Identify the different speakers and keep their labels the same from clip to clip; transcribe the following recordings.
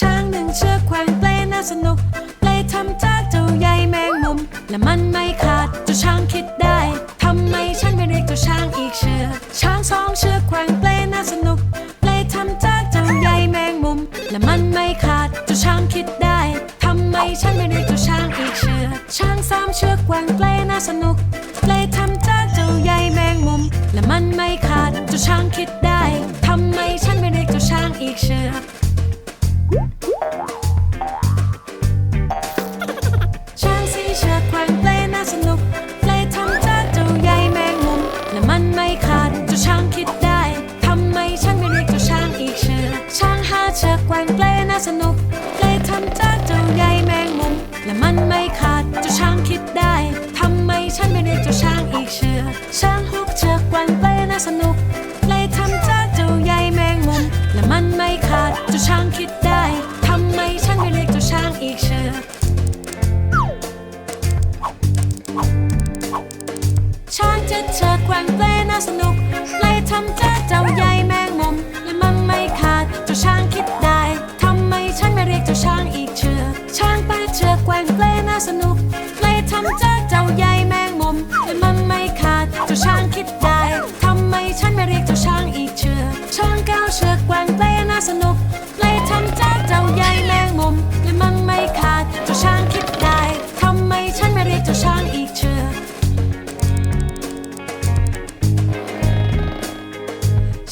Speaker 1: ช้างหนึ่งเชือกแขวนเปลน่าสนุกเปลทำจากเจ้าใยแมงมุม และมันไม่ขาดเจ้าช้างคิดได้ทำไมฉันไม่เรียกเจ้าช้างอีกเชือกช้างสองเชือกแขวนเปลน่าสนุกเปลทำจากเจ้าใยแมงมุม และมันไม่ขาดเจ้าช้างคิดได้ทำไมฉันไม่เรียกเจ้าช้างอีกเชือกช้างสามเชือกแขวนเปลน่าสนุกเปลทำจากเจ้าใยแมงมุม และมันไม่ขาดเจ้าช้างคิดได้ จ้าช้างคิดได้ทำไมฉันไม่เรียกเจ้าช้างอีกเชื่อช้างจะเจะ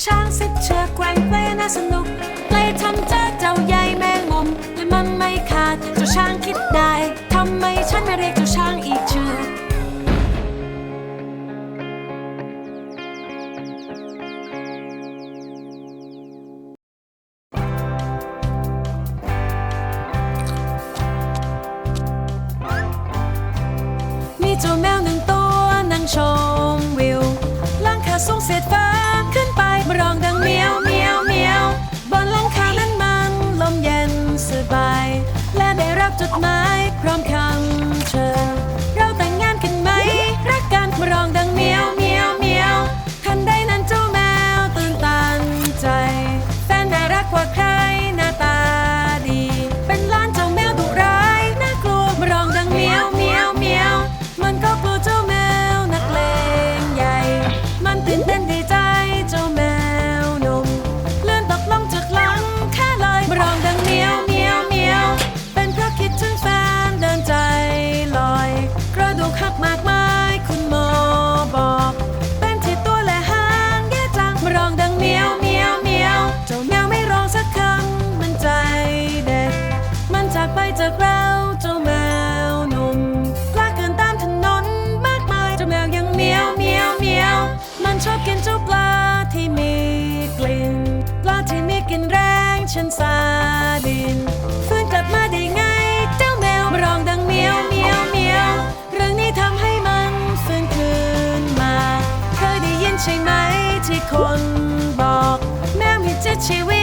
Speaker 1: ช้างสิบเชือกแกว่งเลงน่าสนุกเพลงทำเจ้เจ้าใหญ่แมงมุมและมันไม่ขาดเจ้าช้างคิดได้ทำไมฉันไม่เรียกเจ้าช้างอีกชื่อมีเจ้าแมวหนึ่งตัวนั่งชมวิวล้างขาสูงเสีย รับจดหมายพร้อมคำเชิญ กินแรงฉันซาดินฟื้นกลับมาได้ไงเจ้าแมวร้องดังเมียวเมียวเมียวเรื่องนี้ทำให้มันฟื้นคืนมาเคยได้ยินใช่ไหมที่คนบอก แมวมีเจ็ดชีวิต